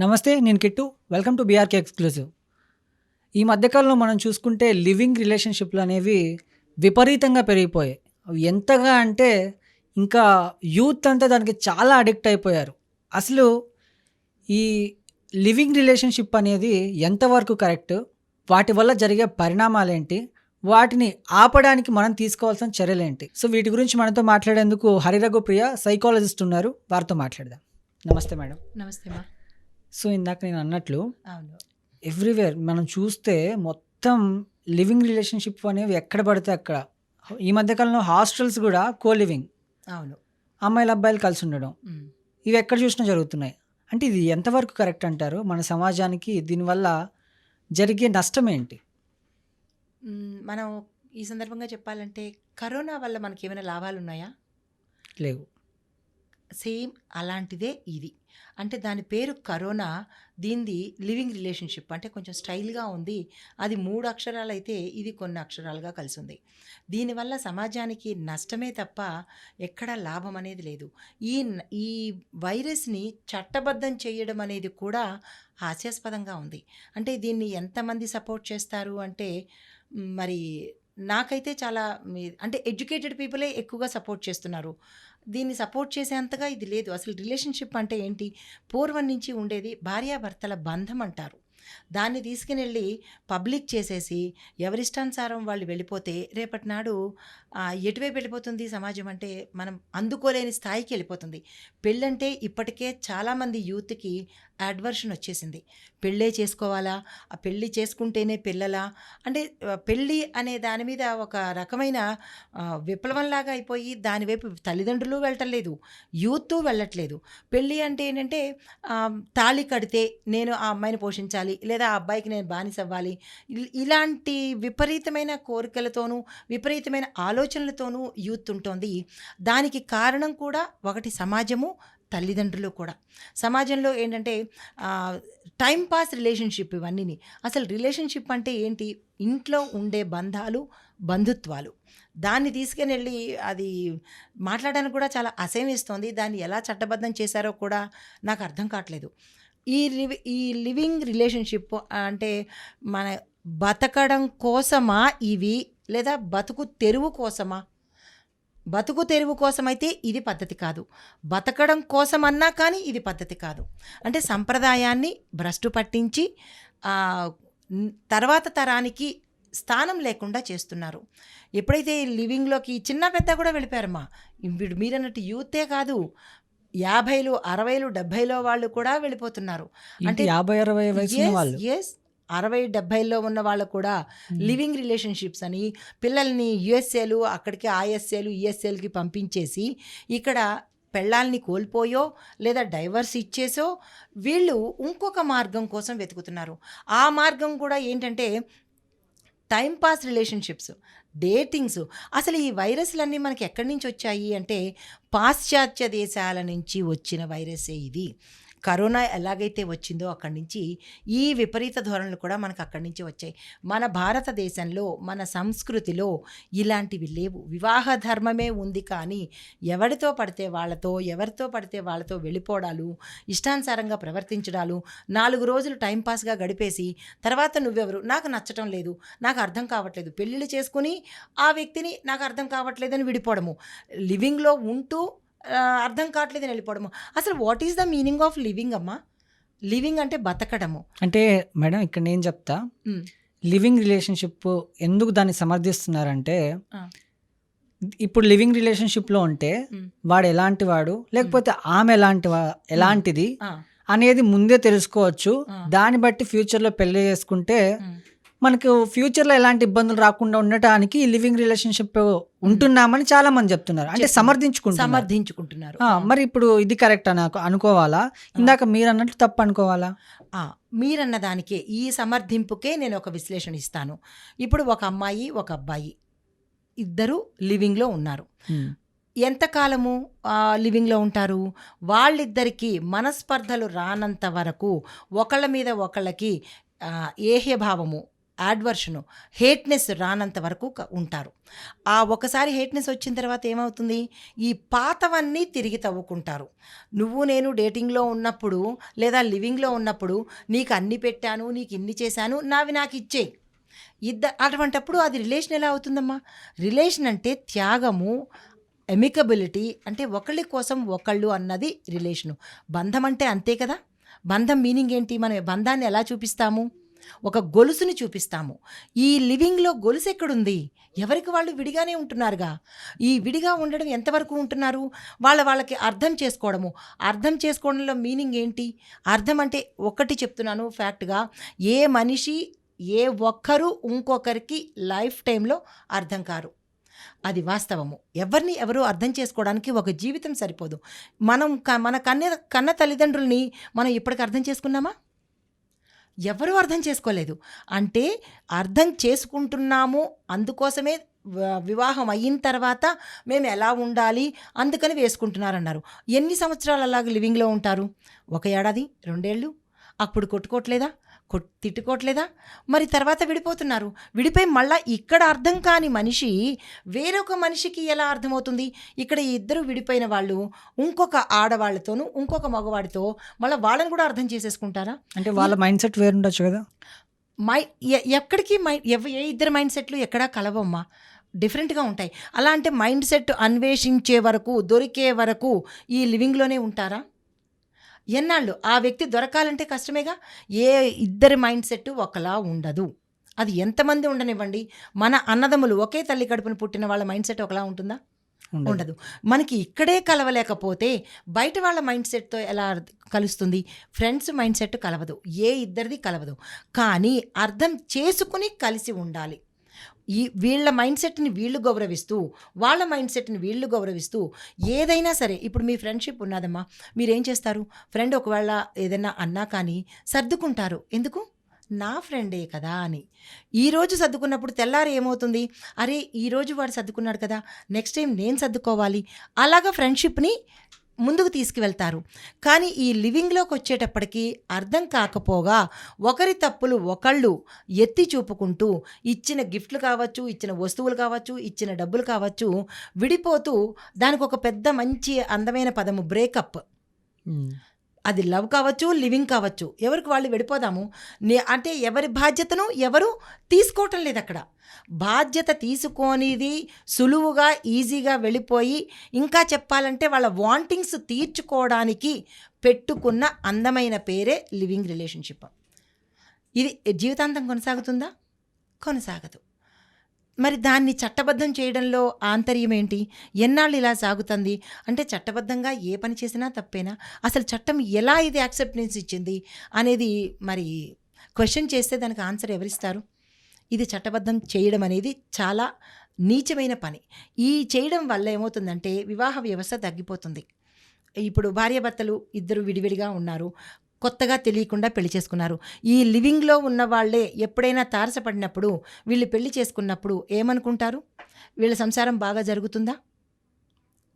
నమస్తే నేను Kittu. Welcome to BRK exclusive ఈ మధ్యకాలంలో మనం చూసుకుంటే లివింగ్ రిలేషన్షిప్లు అనేవి విపరీతంగా పెరిగిపోయాయి. అవి ఎంతగా అంటే ఇంకా యూత్ అంతా దానికి చాలా అడిక్ట్ అయిపోయారు. అసలు ఈ లివింగ్ రిలేషన్షిప్ అనేది ఎంతవరకు కరెక్ట్? వాటి వల్ల జరిగే పరిణామాలేంటి? వాటిని ఆపడానికి మనం తీసుకోవాల్సిన చర్యలు ఏంటి సో వీటి గురించి మనతో మాట్లాడేందుకు హరిరఘు ప్రియ సైకాలజిస్ట్ ఉన్నారు. వారితో మాట్లాడదాం. నమస్తే మేడం. నమస్తే మా. సో ఇందాక నేను అన్నట్లు అవును. ఎవ్రీవేర్ మనం చూస్తే మొత్తం లివింగ్ రిలేషన్షిప్ అనేవి ఎక్కడ పడితే అక్కడ. ఈ మధ్యకాలంలో హాస్టల్స్ కూడా కో లివింగ్ అవును. అమ్మాయిలు అబ్బాయిలు కలిసి ఉండడం. ఇవి ఎక్కడ చూసినా జరుగుతున్నాయి. అంటే ఇది ఎంతవరకు కరెక్ట్ అంటారు? మన సమాజానికి దీనివల్ల జరిగే నష్టం ఏంటి? మనం ఈ సందర్భంగా చెప్పాలంటే కరోనా వల్ల మనకి ఏమైనా లాభాలు ఉన్నాయా? లేవు. సేమ్ అలాంటిదే ఇది. అంటే దాని పేరు కరోనా దీనిది లివింగ్ రిలేషన్షిప్. అంటే కొంచెం స్టైల్గా ఉంది. అది మూడు అక్షరాలు అయితే ఇది కొన్ని అక్షరాలుగా కలిసి ఉంది దీనివల్ల సమాజానికి నష్టమే తప్ప ఎక్కడా లాభం అనేది లేదు. ఈ ఈ వైరస్ని చట్టబద్ధం చేయడం అనేది కూడా హాస్యాస్పదంగా ఉంది. అంటే దీన్ని ఎంతమంది సపోర్ట్ చేస్తారు అంటే మరి నాకైతే చాలా అంటే ఎడ్యుకేటెడ్ పీపులే ఎక్కువగా సపోర్ట్ చేస్తున్నారు. దీన్ని సపోర్ట్ చేసేంతగా ఇది లేదు. అసలు రిలేషన్షిప్ అంటే ఏంటి? పూర్వం నుంచి ఉండేది భార్యాభర్తల బంధం అంటారు. దాన్ని తీసుకుని వెళ్ళి పబ్లిక్ చేసేసి ఎవరిష్టానుసారం వాళ్ళు వెళ్ళిపోతే రేపటి నాడు ఎటువైపు వెళ్ళిపోతుంది సమాజం అంటే మనం అందుకోలేని స్థాయికి వెళ్ళిపోతుంది. పెళ్ళంటే ఇప్పటికే చాలామంది యూత్కి యాడ్వర్షన్ వచ్చేసింది. పెళ్ళే చేసుకోవాలా? ఆ పెళ్ళి చేసుకుంటేనే పిల్లలా? అంటే పెళ్ళి అనే దాని మీద ఒక రకమైన విప్లవంలాగా అయిపోయి దానివైపు తల్లిదండ్రులు వెళ్ళట్లేదు. యూత్ వెళ్ళట్లేదు. పెళ్ళి అంటే ఏంటంటే తాళి కడితే నేను ఆ అమ్మాయిని పోషించాలి లేదా ఆ అబ్బాయికి నేను బానిస అవ్వాలి. ఇల్- ఇలాంటి విపరీతమైన కోరికలతోనూ విపరీతమైన ఆలోచనలతోనూ యూత్ ఉంటుంది. దానికి కారణం కూడా ఒకటి సమాజము తల్లిదండ్రులు కూడా. సమాజంలో ఏంటంటే టైం పాస్ రిలేషన్షిప్ ఇవన్నీని. అసలు రిలేషన్షిప్ అంటే ఏంటి? ఇంట్లో ఉండే బంధాలు బంధుత్వాలు. దాన్ని తీసుకుని వెళ్ళి అది మాట్లాడడానికి కూడా చాలా అసహ్యమేస్తోంది దాన్ని ఎలా చట్టబద్ధం చేశారో కూడా నాకు అర్థం కావట్లేదు. ఈ లివి ఈ లివింగ్ రిలేషన్షిప్ అంటే మన బతకడం కోసమా ఇవి? లేదా బతుకు తెరువు కోసమా? బతుకు తెరువు కోసమైతే ఇది పద్ధతి కాదు. బతకడం కోసమన్నా కానీ ఇది పద్ధతి కాదు. అంటే సంప్రదాయాన్ని భ్రష్టు పట్టించి తర్వాత తరానికి స్థానం లేకుండా చేస్తున్నారు. ఎప్పుడైతే ఈ లివింగ్లోకి చిన్న పెద్ద కూడా వెళ్ళిపోయారమ్మా వీడు మీరన్నట్టు యూతే కాదు. యాభైలు అరవైలు డెబ్భైలో వాళ్ళు కూడా వెళ్ళిపోతున్నారు. అంటే యాభై అరవై వయసు వాళ్ళు. ఎస్ అరవై డెబ్భైలో ఉన్న వాళ్ళు కూడా లివింగ్ రిలేషన్షిప్స్ అని పిల్లల్ని యుఎస్ఏలు అక్కడికి ఐఎస్ఏలు యుఎస్ఏలకి పంపించేసి ఇక్కడ పెళ్ళాల్ని కోల్పోయో లేదా డైవర్స్ ఇచ్చేసో వీళ్ళు ఇంకొక మార్గం కోసం వెతుకుతున్నారు. ఆ మార్గం కూడా ఏంటంటే టైం పాస్ రిలేషన్షిప్స్ డేటింగ్స్. అసలు ఈ వైరస్లన్నీ మనకి ఎక్కడి నుంచి వచ్చాయి అంటే పాశ్చాత్య దేశాల నుంచి వచ్చిన వైరసే ఇది. కరోనా ఎలాగైతే వచ్చిందో అక్కడి నుంచి ఈ విపరీత ధోరణులు కూడా మనకు అక్కడి నుంచి వచ్చాయి. మన భారతదేశంలో మన సంస్కృతిలో ఇలాంటివి లేవు. వివాహ ధర్మమే ఉంది కానీ ఎవరితో పడితే వాళ్ళతో ఎవరితో పడితే వాళ్ళతో వెళ్ళిపోవడాలు ఇష్టానుసారంగా ప్రవర్తించడాలు నాలుగు రోజులు టైంపాస్గా గడిపేసి తర్వాత నువ్వెవరు? నాకు నచ్చటం లేదు. నాకు అర్థం కావట్లేదు. పెళ్ళిళ్ళు చేసుకుని ఆ వ్యక్తిని నాకు అర్థం కావట్లేదని విడిపోవడము. లివింగ్లో ఉంటూ అర్థం కావట్లేదని వెళ్ళిపోవడము. అసలు what is the meaning of living అమ్మా? లివింగ్ అంటే బతకడము. అంటే మేడం ఇక్కడ నేను చెప్తా. లివింగ్ రిలేషన్షిప్ ఎందుకు దాన్ని సమర్థిస్తున్నారంటే. ఇప్పుడు లివింగ్ రిలేషన్షిప్లో ఉంటే. వాడు ఎలాంటి వాడు లేకపోతే ఆమె ఎలాంటి వా- ఎలాంటిది అనేది ముందే తెలుసుకోవచ్చు. దాన్ని బట్టి ఫ్యూచర్లో పెళ్ళి చేసుకుంటే మనకు ఫ్యూచర్లో ఎలాంటి ఇబ్బందులు రాకుండా ఉండటానికి లివింగ్ రిలేషన్షిప్ ఉంటున్నామని చాలా మంది చెప్తున్నారు. అంటే. సమర్థించుకుంటున్నారు. సమర్థించుకుంటున్నారు. మరి ఇప్పుడు ఇది కరెక్ట్ అని అనుకోవాలా? ఇందాక మీరు అన్నట్టు తప్పు అనుకోవాలా? మీరన్న దానికే ఈ సమర్థింపుకే నేను ఒక విశ్లేషణ ఇస్తాను. ఇప్పుడు ఒక అమ్మాయి ఒక అబ్బాయి ఇద్దరు లివింగ్లో ఉన్నారు. ఎంతకాలము లివింగ్లో ఉంటారు? వాళ్ళిద్దరికీ మనస్పర్ధలు రానంత వరకు ఒకళ్ళ మీద ఒకళ్ళకి ఏహ్యభావము యాడ్వర్షను హేట్నెస్ రానంత వరకు ఉంటారు. ఆ ఒకసారి హేట్నెస్ వచ్చిన తర్వాత ఏమవుతుంది? ఈ పాతవన్నీ తిరిగి తవ్వుకుంటారు. నువ్వు నేను డేటింగ్లో ఉన్నప్పుడు లేదా లివింగ్లో ఉన్నప్పుడు నీకు అన్ని పెట్టాను నీకు ఇన్ని చేశాను నావి నాకు ఇచ్చేయి. ఇద్ద అటువంటప్పుడు అది రిలేషన్ ఎలా అవుతుందమ్మా? రిలేషన్ అంటే త్యాగము ఎమికబిలిటీ అంటే ఒకళ్ళ కోసం ఒకళ్ళు అన్నది రిలేషను. బంధం అంటే అంతే కదా? బంధం మీనింగ్ ఏంటి? మనం బంధాన్ని ఎలా చూపిస్తాము? ఒక గొలుసుని చూపిస్తాము. ఈ లివింగ్లో గొలుసు ఎక్కడుంది? ఎవరికి వాళ్ళు విడిగానే ఉంటున్నారుగా? ఈ విడిగా ఉండడం ఎంతవరకు ఉంటున్నారు? వాళ్ళ వాళ్ళకి అర్థం చేసుకోవడము. అర్థం చేసుకోవడంలో మీనింగ్ ఏంటి? అర్థం అంటే ఒకటి చెప్తున్నాను ఫ్యాక్ట్గా. ఏ మనిషి ఏ ఒక్కరు ఇంకొకరికి లైఫ్ టైంలో అర్థం కారు. అది వాస్తవము. ఎవరిని ఎవరు అర్థం చేసుకోవడానికి ఒక జీవితం సరిపోదు. మనం క- మన కన్న కన్న తల్లిదండ్రుల్ని మనం ఇప్పటికి అర్థం చేసుకున్నామా? ఎవరూ అర్థం చేసుకోలేదు. అంటే అర్థం చేసుకుంటున్నాము అందుకోసమే వివాహం అయిన తర్వాత మేము ఎలా ఉండాలి అందుకని వేసుకుంటున్నారన్నారు. ఎన్ని సంవత్సరాలు అలాగ లివింగ్లో ఉంటారు? ఒక ఏడాది? రెండేళ్ళు? అప్పుడు కొట్టుకోవట్లేదా? తిట్టుకోవట్లేదా? మరి తర్వాత విడిపోతున్నారు. విడిపోయి మళ్ళా ఇక్కడ అర్థం కాని మనిషి వేరొక మనిషికి ఎలా అర్థమవుతుంది? ఇక్కడ ఈ ఇద్దరు విడిపోయిన వాళ్ళు ఇంకొక ఆడవాళ్ళతోనూ ఇంకొక మగవాడితో మళ్ళీ వాళ్ళని కూడా అర్థం చేసేసుకుంటారా? అంటే వాళ్ళ మైండ్ సెట్ వేరుండొచ్చు కదా? మై ఎక్కడికి మై ఏ ఇద్దరు మైండ్ సెట్లు ఎక్కడా కలవమ్మా. డిఫరెంట్గా ఉంటాయి. అలా అంటే మైండ్ సెట్ అన్వేషించే వరకు దొరికే వరకు ఈ లివింగ్లోనే ఉంటారా? ఎన్నాళ్ళు? ఆ వ్యక్తి దొరకాలంటే కష్టమేగా? ఏ ఇద్దరి మైండ్ సెట్ ఒకలా ఉండదు. అది ఎంతమంది ఉండనివ్వండి? మన అన్నదమ్ములు ఒకే తల్లి కడుపున పుట్టిన వాళ్ళ మైండ్ సెట్ ఒకలా ఉంటుందా? ఉండదు. మనకి ఇక్కడే కలవలేకపోతే బయట వాళ్ళ మైండ్ సెట్తో ఎలా కలుస్తుంది? ఫ్రెండ్స్ మైండ్ సెట్ కలవదు. ఏ ఇద్దరిది కలవదు. కానీ అర్థం చేసుకుని కలిసి ఉండాలి. ఈ వీళ్ళ మైండ్ సెట్ని వీళ్ళు గౌరవిస్తూ వాళ్ళ మైండ్ సెట్ని వీళ్ళు గౌరవిస్తూ ఏదైనా సరే ఇప్పుడు మీ ఫ్రెండ్షిప్ ఉన్నదమ్మా మీరేం చేస్తారు? ఫ్రెండ్ ఒకవేళ ఏదైనా అన్నా కానీ సర్దుకుంటారు. ఎందుకు? నా ఫ్రెండే కదా అని. ఈరోజు సర్దుకున్నప్పుడు తెల్లారి ఏమవుతుంది? అరే ఈరోజు వాడు సర్దుకున్నాడు కదా నెక్స్ట్ టైం నేను సర్దుకోవాలి. అలాగా ఫ్రెండ్షిప్ని ముందుకు తీసుకువెళ్తారు. కానీ ఈ లివింగ్లోకి వచ్చేటప్పటికి అర్థం కాకపోగా ఒకరి తప్పులు ఒకళ్ళు ఎత్తి చూపుకుంటూ ఇచ్చిన గిఫ్ట్లు కావచ్చు ఇచ్చిన వస్తువులు కావచ్చు ఇచ్చిన డబ్బులు కావచ్చు విడిపోతూ దానికి ఒక పెద్ద మంచి అందమైన పదము బ్రేకప్. అది లవ్ కావచ్చు లివింగ్ కావచ్చు. ఎవరికి వాళ్ళు విడిపోదాము నే- అంటే ఎవరి బాధ్యతను ఎవరు తీసుకోవటం లేదు అక్కడ. బాధ్యత తీసుకోనిది సులువుగా ఈజీగా వెళ్ళిపోయి ఇంకా చెప్పాలంటే వాళ్ళ వాంటింగ్స్ తీర్చుకోవడానికి పెట్టుకున్న అందమైన పేరే లివింగ్ రిలేషన్షిప్. ఇది జీవితాంతం కొనసాగుతుందా? కొనసాగదు. మరి దాన్ని చట్టబద్ధం చేయడంలో ఆంతర్యం ఏంటి? ఎన్నాళ్ళు ఇలా సాగుతుంది? అంటే చట్టబద్ధంగా ఏ పని చేసినా తప్పేనా? అసలు చట్టం ఎలా ఇది యాక్సెప్టెన్స్ ఇచ్చింది? అనేది మరి క్వశ్చన్ చేస్తే దానికి ఆన్సర్ ఎవరిస్తారు? ఇది చట్టబద్ధం చేయడం అనేది చాలా నీచమైన పని. ఈ చేయడం వల్ల ఏమవుతుందంటే వివాహ వ్యవస్థ తగ్గిపోతుంది. ఇప్పుడు భార్యాభర్తలు ఇద్దరు విడివిడిగా ఉన్నారు. కొత్తగా తెలియకుండా పెళ్ళి చేసుకున్నారు. ఈ లివింగ్లో ఉన్న వాళ్ళే ఎప్పుడైనా తారసపడినప్పుడు వీళ్ళు పెళ్ళి చేసుకున్నప్పుడు ఏమనుకుంటారు? వీళ్ళ సంసారం బాగా జరుగుతుందా?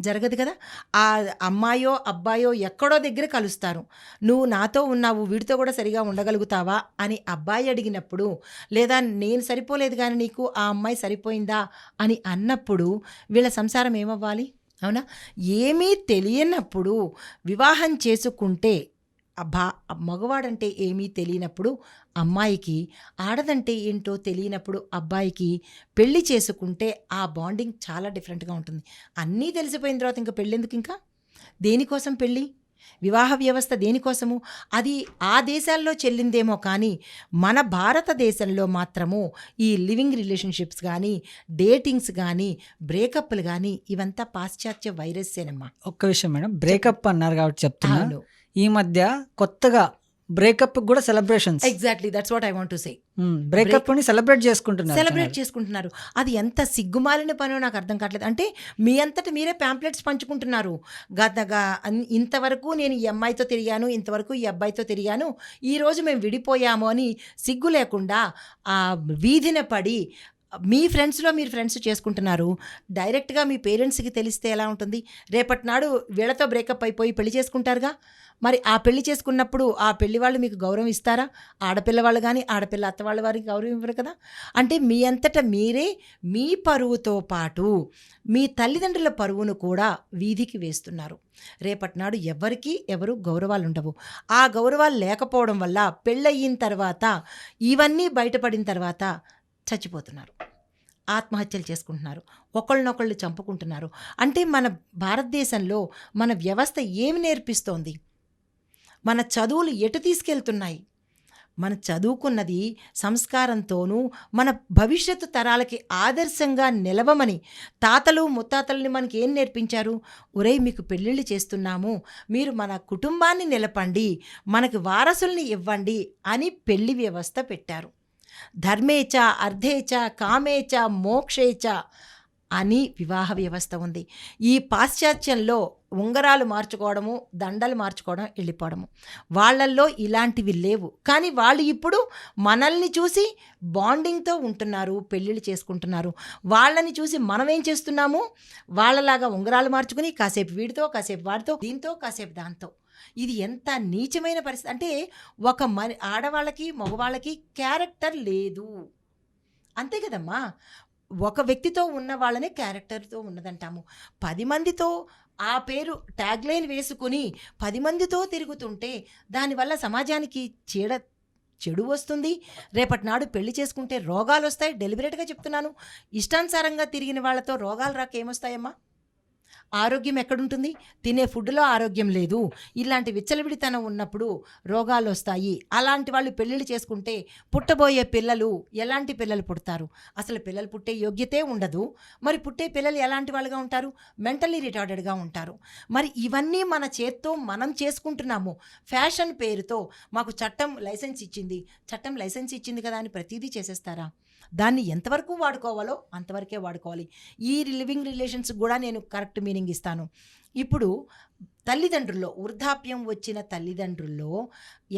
జరగదు కదా? ఆ అమ్మాయో అబ్బాయో ఎక్కడో దగ్గర కలుస్తారు. నువ్వు నాతో ఉన్నావు వీడితో కూడా సరిగా ఉండగలుగుతావా? అని అబ్బాయి అడిగినప్పుడు లేదా నేను సరిపోలేదు కానీ నీకు ఆ అమ్మాయి సరిపోయిందా? అని అన్నప్పుడు వీళ్ళ సంసారం ఏమవ్వాలి? అవునా? ఏమీ తెలియనప్పుడు వివాహం చేసుకుంటే ఆ మగవాడంటే ఏమీ తెలియనప్పుడు అమ్మాయికి ఆడదంటే ఏంటో తెలియనప్పుడు అబ్బాయికి పెళ్ళి చేసుకుంటే ఆ బాండింగ్ చాలా డిఫరెంట్గా ఉంటుంది. అన్నీ తెలిసిపోయిన తర్వాత ఇంకా పెళ్ళెందుకు ఇంకా? దేనికోసం పెళ్ళి? వివాహ వ్యవస్థ దేనికోసము? అది ఆ దేశాల్లో చెల్లిందేమో కానీ మన భారతదేశంలో మాత్రము ఈ లివింగ్ రిలేషన్షిప్స్ కానీ డేటింగ్స్ కానీ బ్రేకప్లు కానీ ఇవంతా పాశ్చాత్య వైరస్సేనమ్మా. ఒక్క విషయం మేడం బ్రేకప్ అన్నారు కాబట్టి చెప్తున్నా. అవును. ఈ మధ్య కొత్తగా బ్రేకప్ కూడా celebrations. Exactly that's what I want to say బ్రేకప్ని celebrate చేసుకుంటున్నారు సెలబ్రేట్. చేసుకుంటున్నారు. అది ఎంత సిగ్గుమాలిన పనో నాకు అర్థం కావట్లేదు. అంటే మీ అంతట మీరే ప్యాంప్లెట్స్ పంచుకుంటున్నారు. గతగా ఇంతవరకు నేను ఈ అమ్మాయితో తిరిగాను ఇంతవరకు ఈ అబ్బాయితో తిరిగాను ఈ రోజు మేము విడిపోయాము అని సిగ్గు లేకుండా ఆ వీధిన పడి మీ ఫ్రెండ్స్‌లో మీరు ఫ్రెండ్స్ చేసుకుంటున్నారు. డైరెక్ట్‌గా మీ పేరెంట్స్‌కి తెలిస్తే ఎలా ఉంటుంది? రేపటి నాడు వీళ్ళతో బ్రేకప్ అయిపోయి పెళ్ళి చేసుకుంటారుగా. మరి ఆ పెళ్ళి చేసుకున్నప్పుడు ఆ పెళ్ళి వాళ్ళు మీకు గౌరవం ఇస్తారా? ఆడపిల్ల వాళ్ళు కానీ ఆడపిల్ల అత్త వాళ్ళ వారికి గౌరవం ఇవ్వరు కదా! అంటే మీ అంతట మీరే మీ పరువుతో పాటు మీ తల్లిదండ్రుల పరువును కూడా వీధికి వేస్తున్నారు. రేపటి నాడు ఎవరికి ఎవరు గౌరవాలు ఉండవు ఆ గౌరవాలు లేకపోవడం వల్ల పెళ్ళయిన తర్వాత ఇవన్నీ బయటపడిన తర్వాత చచ్చిపోతున్నారు. ఆత్మహత్యలు చేసుకుంటున్నారు. ఒకళ్ళనొకళ్ళు చంపుకుంటున్నారు. అంటే మన భారతదేశంలో మన వ్యవస్థ ఏమి నేర్పిస్తోంది? మన చదువులు ఎటు తీసుకెళ్తున్నాయి? మన చదువుకున్నది సంస్కారంతోనూ, మన భవిష్యత్తు తరాలకి ఆదర్శంగా నిలవమని తాతలు, ముత్తాతలని మనకి ఏం నేర్పించారు? ఒరే మీకు పెళ్ళిళ్ళు చేస్తున్నాము. మీరు మన కుటుంబాన్ని నిలపండి. మనకి వారసుల్ని ఇవ్వండి అని పెళ్ళి వ్యవస్థ పెట్టారు. ధర్మేచ, అర్ధేచ కామేచ, మోక్షేచ అని వివాహ వ్యవస్థ ఉంది. ఈ పాశ్చాత్యంలో ఉంగరాలు మార్చుకోవడము, దండలు మార్చుకోవడం, వెళ్ళిపోవడము వాళ్ళల్లో ఇలాంటివి లేవు. కానీ వాళ్ళు ఇప్పుడు మనల్ని చూసి బాండింగ్‌తో ఉంటున్నారు. పెళ్ళిళ్ళు చేసుకుంటున్నారు. వాళ్ళని చూసి మనం ఏం చేస్తున్నాము? వాళ్ళలాగా ఉంగరాలు మార్చుకుని కాసేపు వీడితో, కాసేపు వాడితో, దీంతో, కాసేపు దాంతో. ఇది ఎంత నీచమైన పరిస్థితి. అంటే ఒక మని ఆడవాళ్ళకి, మగవాళ్ళకి క్యారెక్టర్ లేదు. అంతే కదమ్మా! ఒక వ్యక్తితో ఉన్న వాళ్ళనే క్యారెక్టర్‌తో ఉన్నదంటాము. పది మందితో ఆ పేరు ట్యాగ్‌లైన్ వేసుకొని 10 మందితో తిరుగుతుంటే దానివల్ల సమాజానికి చీడ చెడు వస్తుంది. రేపటి నాడు పెళ్ళి చేసుకుంటే రోగాలు వస్తాయి డెలిబరేట్‌గా చెప్తున్నాను. ఇష్టానుసారంగా తిరిగిన వాళ్ళతో రోగాలు రాక ఏమొస్తాయమ్మా? ఆరోగ్యం ఎక్కడుంటుంది? తినే ఫుడ్‌లో ఆరోగ్యం లేదు. ఇలాంటి విచ్చలవిడితనం ఉన్నప్పుడు రోగాలు వస్తాయి అలాంటి వాళ్ళు పెళ్ళిళ్ళు చేసుకుంటే పుట్టబోయే పిల్లలు ఎలాంటి పిల్లలు పుడతారు? అసలు పిల్లలు పుట్టే యోగ్యతే ఉండదు. మరి పుట్టే పిల్లలు ఎలాంటి వాళ్ళుగా ఉంటారు? మెంటల్లీ రిటార్డెడ్‌గా ఉంటారు. మరి ఇవన్నీ మన చేత్తో మనం చేసుకుంటున్నాము. ఫ్యాషన్ పేరుతో మాకు చట్టం లైసెన్స్ ఇచ్చింది. చట్టం లైసెన్స్ ఇచ్చింది కదా అని ప్రతీదీ చేసేస్తారా? దాన్ని ఎంతవరకు వాడుకోవాలో అంతవరకే వాడుకోవాలి. ఈ లివింగ్ రిలేషన్స్ కూడా నేను కరెక్ట్ మీనింగ్ ఇస్తాను. ఇప్పుడు తల్లిదండ్రుల్లో వృద్ధాప్యం వచ్చిన తల్లిదండ్రుల్లో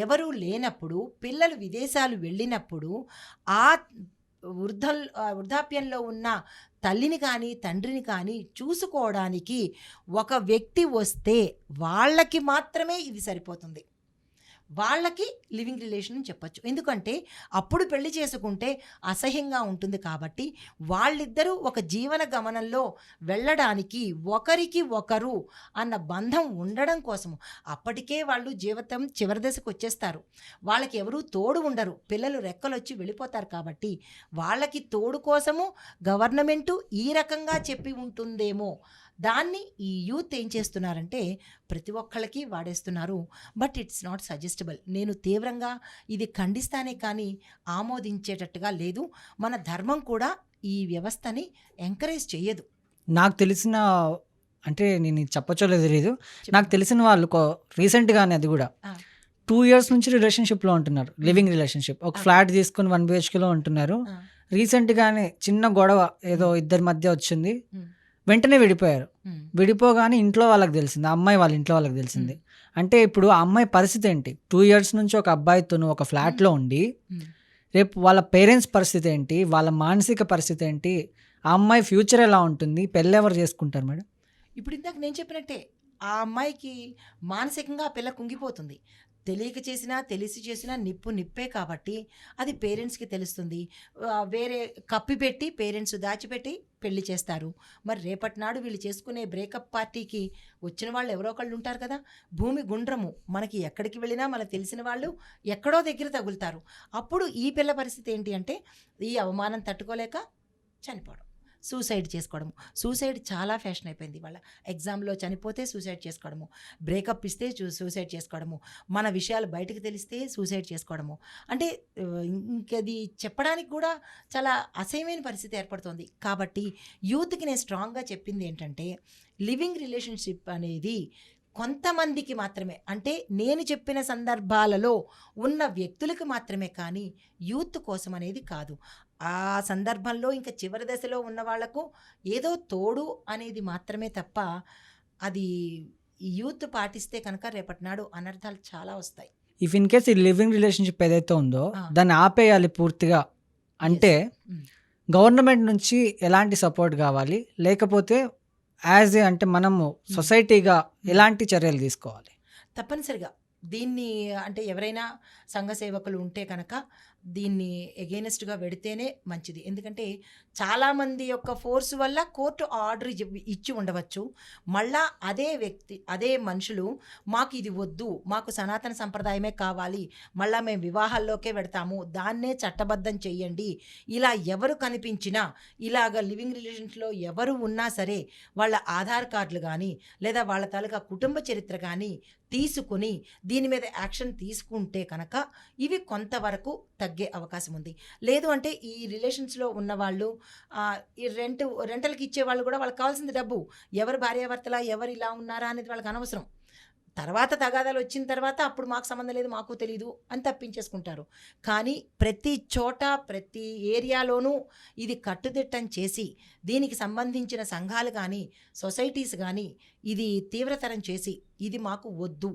ఎవరూ లేనప్పుడు పిల్లలు విదేశాలు వెళ్ళినప్పుడు ఆ వృద్ధ వృద్ధాప్యంలో ఉన్న తల్లిని కానీ, తండ్రిని కానీ చూసుకోవడానికి ఒక వ్యక్తి వస్తే వాళ్ళకి మాత్రమే ఇది సరిపోతుంది. వాళ్ళకి లివింగ్ రిలేషన్ అని చెప్పొచ్చు. ఎందుకంటే అప్పుడు పెళ్ళి చేసుకుంటే అసహ్యంగా ఉంటుంది కాబట్టి వాళ్ళిద్దరూ ఒక జీవన గమనంలో వెళ్ళడానికి ఒకరికి ఒకరు అన్న బంధం ఉండడం కోసము. అప్పటికే వాళ్ళు జీవితం చివరి దశకు వచ్చేస్తారు వాళ్ళకి ఎవరు తోడు ఉండరు. పిల్లలు రెక్కలొచ్చి వెళ్ళిపోతారు కాబట్టి వాళ్ళకి తోడు కోసము గవర్నమెంటు ఈ రకంగా చెప్పి ఉంటుందేమో. దాన్ని ఈ యూత్ ఏం చేస్తున్నారంటే ప్రతి ఒక్కళ్ళకి వాడేస్తున్నారు. But it's not suggestible. నేను తీవ్రంగా ఇది ఖండిస్తానే కానీ ఆమోదించేటట్టుగా లేదు. మన ధర్మం కూడా ఈ వ్యవస్థని ఎంకరేజ్ చెయ్యదు. నాకు తెలిసిన అంటే నేను ఇది చెప్పచ్చో లేదో తెలీదు. చెప్పు. నాకు తెలిసిన వాళ్ళు రీసెంట్‌గానే అది. ఆ! 2 ఇయర్స్ నుంచి రిలేషన్‌షిప్‌లో ఉంటున్నారు. Living relationship. ఒక. ఫ్లాట్ తీసుకొని 1 బీహెచ్‌కేలో ఉంటున్నారు. రీసెంట్‌గానే చిన్న గొడవ ఏదో. ఇద్దరి మధ్య వచ్చింది. వెంటనే విడిపోయారు. విడిపోగానే ఇంట్లో వాళ్ళకి తెలిసింది. ఆ అమ్మాయి వాళ్ళ ఇంట్లో వాళ్ళకి తెలిసింది. అంటే ఇప్పుడు ఆ అమ్మాయి పరిస్థితి ఏంటి? 2 ఇయర్స్ నుంచి ఒక అబ్బాయితో నువ్వు ఒక. ఫ్లాట్‌లో ఉండి. రేపు వాళ్ళ పేరెంట్స్ పరిస్థితి ఏంటి? వాళ్ళ మానసిక పరిస్థితి ఏంటి? ఆ అమ్మాయి ఫ్యూచర్ ఎలా ఉంటుంది? పెళ్ళెవరు చేసుకుంటారు మేడం? ఇప్పుడు ఇందాక నేను చెప్పినట్టే. ఆ అమ్మాయికి మానసికంగా ఆ పిల్ల కుంగిపోతుంది. తెలియక చేసినా, తెలిసి చేసినా నిప్పు నిప్పే కాబట్టి అది పేరెంట్స్‌కి తెలుస్తుంది. వేరే కప్పిపెట్టి పేరెంట్స్ దాచిపెట్టి పెళ్ళి చేస్తారు. మరి రేపటి నాడు వీళ్ళు చేసుకునే బ్రేకప్ పార్టీకి వచ్చిన వాళ్ళు ఎవరో ఒకళ్ళు ఉంటారు కదా! భూమి గుండ్రము. మనకి ఎక్కడికి వెళ్ళినా మనకు తెలిసిన వాళ్ళు ఎక్కడో దగ్గర తగులుతారు. అప్పుడు ఈ పిల్ల పరిస్థితి ఏంటి అంటే ఈ అవమానం తట్టుకోలేక చనిపోవడం. సూసైడ్ చేసుకోవడము. సూసైడ్ చాలా ఫ్యాషన్ అయిపోయింది ఇవాళ. ఎగ్జామ్‌లో చనిపోతే సూసైడ్ చేసుకోవడము. బ్రేకప్ ఇస్తే చు సూసైడ్ చేసుకోవడము. మన విషయాలు బయటకు తెలిస్తే సూసైడ్ చేసుకోవడము. అంటే ఇంకది చెప్పడానికి కూడా చాలా అసహ్యమైన పరిస్థితి ఏర్పడుతోంది. కాబట్టి యూత్‌కి నేను స్ట్రాంగ్‌గా చెప్పింది ఏంటంటే లివింగ్ రిలేషన్‌షిప్ అనేది కొంతమందికి మాత్రమే. అంటే నేను చెప్పిన సందర్భాలలో ఉన్న వ్యక్తులకు మాత్రమే కానీ యూత్ కోసం అనేది కాదు. ఆ సందర్భంలో ఇంక చివరి దశలో ఉన్న వాళ్ళకు ఏదో తోడు అనేది మాత్రమే తప్ప అది యూత్ పాటిస్తే కనుక రేపటి నాడు అనర్థాలు చాలా వస్తాయి. ఇఫ్ ఇన్ కేస్ ఈ లివింగ్ రిలేషన్‌షిప్ ఏదైతే ఉందో! దాన్ని ఆపేయాలి పూర్తిగా అంటే. గవర్నమెంట్ నుంచి ఎలాంటి సపోర్ట్ కావాలి లేకపోతే యాజ్ ఏ అంటే మనము సొసైటీగా ఎలాంటి చర్యలు తీసుకోవాలి తప్పనిసరిగా దీన్ని అంటే ఎవరైనా సంఘ సేవకులు ఉంటే కనుక దీన్ని ఎగెయినెస్ట్గా పెడితేనే మంచిది. ఎందుకంటే చాలామంది యొక్క ఫోర్స్ వల్ల కోర్టు ఆర్డర్ ఇచ్చి ఉండవచ్చు. మళ్ళా అదే వ్యక్తి అదే మనుషులు మాకు ఇది వద్దు మాకు సనాతన సంప్రదాయమే కావాలి మళ్ళా మేము వివాహాల్లోకే పెడతాము దాన్నే చట్టబద్ధం చేయండి ఇలా ఎవరు కనిపించినా ఇలాగ లివింగ్ రిలేషన్స్లో ఎవరు ఉన్నా సరే వాళ్ళ ఆధార్ కార్డులు కానీ లేదా వాళ్ళ తాలూకా కుటుంబ చరిత్ర కానీ తీసుకుని దీని మీద యాక్షన్ తీసుకుంటే కనుక ఇవి కొంతవరకు తగ్గే అవకాశం ఉంది. లేదు అంటే ఈ రిలేషన్స్లో ఉన్నవాళ్ళు ఈ రెంట్ రెంటలకి ఇచ్చే వాళ్ళు కూడా వాళ్ళకి కావాల్సింది డబ్బు. ఎవరు భార్యాభర్తలా ఎవరు ఇలా ఉన్నారా అనేది వాళ్ళకి అనవసరం. తర్వాత తగాదాలు వచ్చిన తర్వాత అప్పుడు మాకు సంబంధం లేదు మాకు తెలియదు అని తప్పించేసుకుంటారు. కానీ ప్రతి చోట ప్రతి ఏరియాలోనూ ఇది కట్టుదిట్టం చేసి దీనికి సంబంధించిన సంఘాలు కానీ సొసైటీస్ కానీ ఇది తీవ్రతరం చేసి ఇది మాకు వద్దు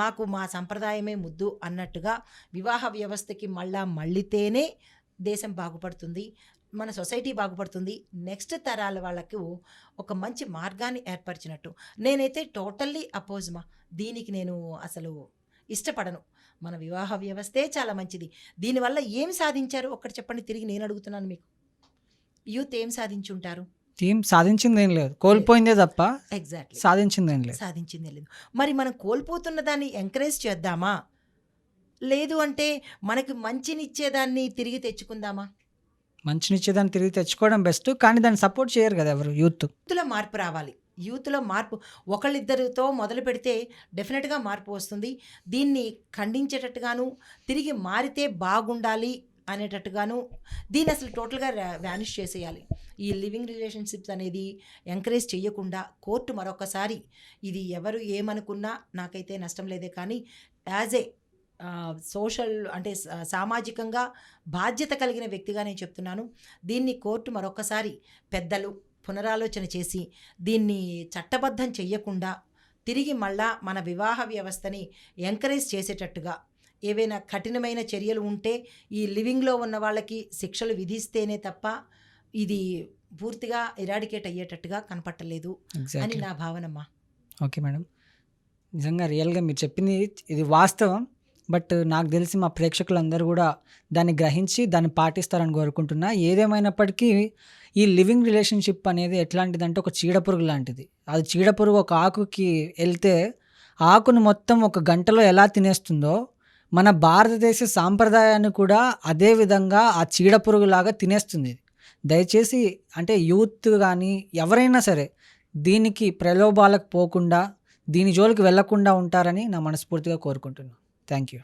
మాకు మా సంప్రదాయమే ముద్దు అన్నట్టుగా వివాహ వ్యవస్థకి మళ్ళా మళ్ళితేనే దేశం బాగుపడుతుంది. మన సొసైటీ బాగుపడుతుంది. నెక్స్ట్ తరాల వాళ్ళకు ఒక మంచి మార్గాన్ని ఏర్పరిచినట్టు. నేనైతే టోటల్లీ అపోజ్ మా. దీనికి నేను అసలు ఇష్టపడను. మన వివాహ వ్యవస్థే చాలా మంచిది. దీనివల్ల ఏం సాధించారు? ఒక్కటి చెప్పండి. తిరిగి నేను అడుగుతున్నాను మీకు. యూత్ ఏం సాధించుంటారు? టీం సాధించింది ఏం లేదు. కోల్పోయిందే తప్ప ఎగ్జాక్ట్లీ సాధించింది ఏం లేదు. సాధించిందే లేదు. మరి మనం కోల్పోతున్న దాన్ని ఎంకరేజ్ చేద్దామా? లేదు అంటే మనకి మంచినిచ్చేదాన్ని తిరిగి తెచ్చుకుందామా? మంచినిచ్చేదాన్ని తిరిగి తెచ్చుకోవడం బెస్ట్ కానీ దాన్ని సపోర్ట్ చేయరు కదా ఎవరు? యూత్ యూత్లో మార్పు రావాలి. యూత్లో మార్పు ఒకళ్ళిద్దరితో మొదలు పెడితే డెఫినెట్గా మార్పు వస్తుంది. దీన్ని ఖండించేటట్టుగాను తిరిగి మారితే బాగుండాలి అనేటట్టుగాను దీన్ని అసలు టోటల్గా వ్యానిష్ చేసేయాలి. ఈ లివింగ్ రిలేషన్షిప్స్ అనేది ఎంకరేజ్ చేయకుండా కోర్టు మరొకసారి ఇది ఎవరు ఏమనుకున్నా నాకైతే నష్టం లేదే కానీ యాజ్ ఏ సోషల్ అంటే సామాజికంగా బాధ్యత కలిగిన వ్యక్తిగా నేను చెప్తున్నాను. దీన్ని కోర్టు మరొకసారి పెద్దలు పునరాలోచన చేసి దీన్ని చట్టబద్ధం చెయ్యకుండా తిరిగి మళ్ళా మన వివాహ వ్యవస్థని ఎంకరేజ్ చేసేటట్టుగా ఏవైనా కఠినమైన చర్యలు ఉంటే ఈ లివింగ్లో ఉన్న వాళ్ళకి శిక్షలు విధిస్తేనే తప్ప ఇది పూర్తిగా ఇరాడికేట్ అయ్యేటట్టుగా కనపట్టలేదు అని నా భావనమ్మా. Okay madam. నిజంగా రియల్గా మీరు చెప్పింది ఇది వాస్తవం. బట్ నాకు తెలిసి మా ప్రేక్షకులందరూ కూడా దాన్ని గ్రహించి దాన్ని పాటిస్తారని కోరుకుంటున్నా. ఏదేమైనప్పటికీ ఈ లివింగ్ రిలేషన్షిప్ అనేది ఎట్లాంటిదంటే ఒక చీడపురుగు లాంటిది. అది చీడపురుగు ఒక ఆకుకి వెళ్తే ఆకును మొత్తం ఒక గంటలో ఎలా తినేస్తుందో మన భారతదేశ సాంప్రదాయాన్ని కూడా అదే విధంగా ఆ చీడపురుగులాగా తినేస్తుంది. దయచేసి అంటే యూత్ కానీ ఎవరైనా సరే దీనికి ప్రలోభాలకు పోకుండా దీని జోలికి వెళ్ళకుండా ఉంటారని నా మనస్ఫూర్తిగా కోరుకుంటున్నాను Thank you.